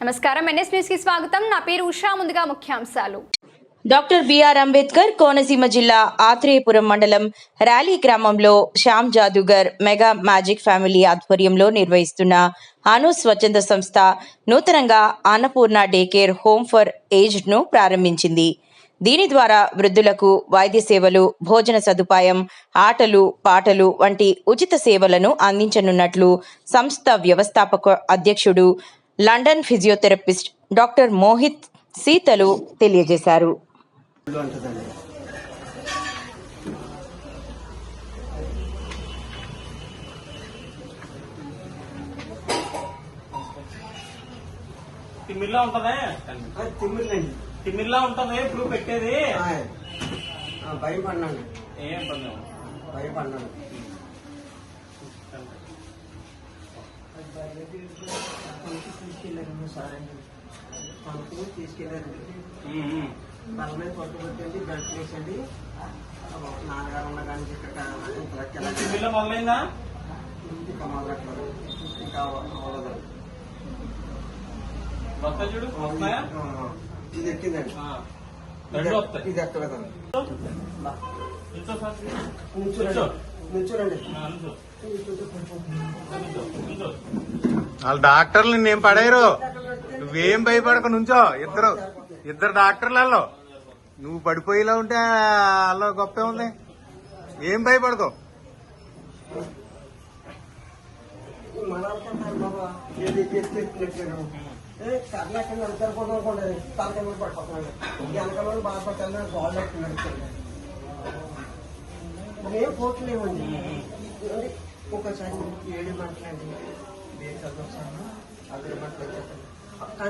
నమస్కారం. ఎన్ఎస్ న్యూస్కి స్వాగతం. నా పేరు ఉషా. ముందుగా ముఖ్యాంశాలు. డాక్టర్ బిఆర్ అంబేద్కర్ కోనసీమ జిల్లా ఆత్రేయపురం మండలం ర్యాలీ గ్రామంలో Shyam Jadugar mega magic family ఆధ్వర్యంలో నిర్వహిస్తున్న అను స్వచ్ఛంద సంస్థ నూతనంగా Annapurna day care home for ఏజ్డ్ను ప్రారంభించింది. దీని ద్వారా వృద్ధులకు వైద్య సేవలు భోజన సదుపాయం ఆటలు పాటలు వంటి ఉచిత సేవలను అందించనున్నట్లు సంస్థ వ్యవస్థాపక అధ్యక్షుడు లండన్ ఫిజియోథెరపిస్ట్ డాక్టర్ మోహిత్ సీతలు తెలియజేశారు. తిమ్మిర్లా ఉంటది? అది తిమ్మిర్లండి తిమ్మిర్లా ఉంటది ఇప్పుడు పెట్టేది? భయపడినాను ఏం భయపడినాను తీసుకెళ్ళారు సార్ పంపు తీసుకెళ్ళారు బల్ల మీద పట్టుకొచ్చండి బెల్ట్ వేసండి నాన్నగారు ఉన్న కానీ ఇక్కడ ఇక్కడ తిమ్మిర్లా మొదలైందా ఇంకా మొదలెట్టారు ఇంకా అవ్వదు వస్తా చూడు వస్తున్నాయా ఆ, ఇది ఎక్కిందండి ఆ. రెండు వస్తాయి ఇది ఎక్కలేదండి వాళ్ళ డాక్టర్లు నిన్నేం పడేరు నువ్వేం భయపడక నుంచో. ఇద్దరు ఇద్దరు డాక్టర్లలో. నువ్వు పడిపోయేలా ఉంటే అలా గొప్పే ఉంది. ఏం భయపడకో. కర్ణాటక బాబా ఏది పడిపోతున్నాడు. ఎత్తినట్లేను ఏ గోడ కింద అంతర్పోవడం అనుకోండి తల కింద పడిపోతున్నాను వెనకాల బాధపడతాను గోల్డ్ ఎక్కి నడుస్తుంది ఏం పోట్లేమండి ఏమండి? ఒకసారి ఏడు మంటలండి వేడి చదువుతాను అద్దరు మంటలు వచ్చేస్తాను పక్కన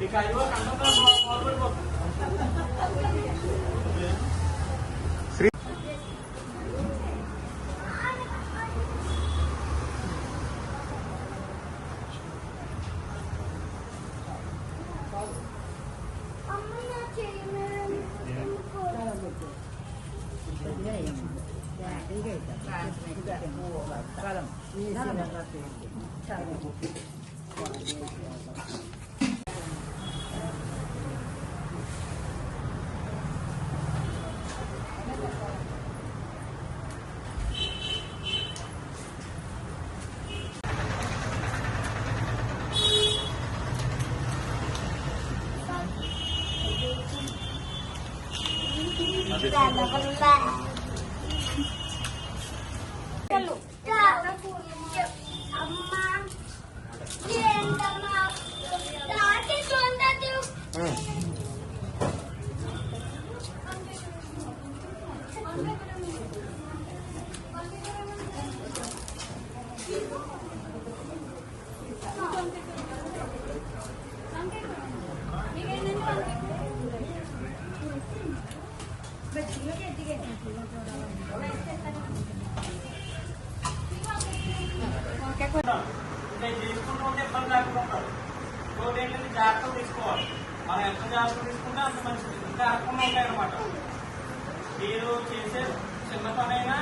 చెప్పి చల్లారుతాను చాలు. రసం పప్పేనండి ఏం వేసుకుంటావు నువ్వు ఉందండి వేసుకుంటే కొంచెం కొద్దిగా చారు ఇది వేసుకో రసం మంచిది నేను ఉంటే ఇబ్బంది లేకుండా ఇంకోటి ఏంటంటే జాగ్రత్త తీసుకోవాలి. మనం ఎంత జాగ్రత్త తీసుకుంటే అంత మంచిది. ఇంకా ఆకుండా అనమాట మీరు చేసే చిన్న పనైనా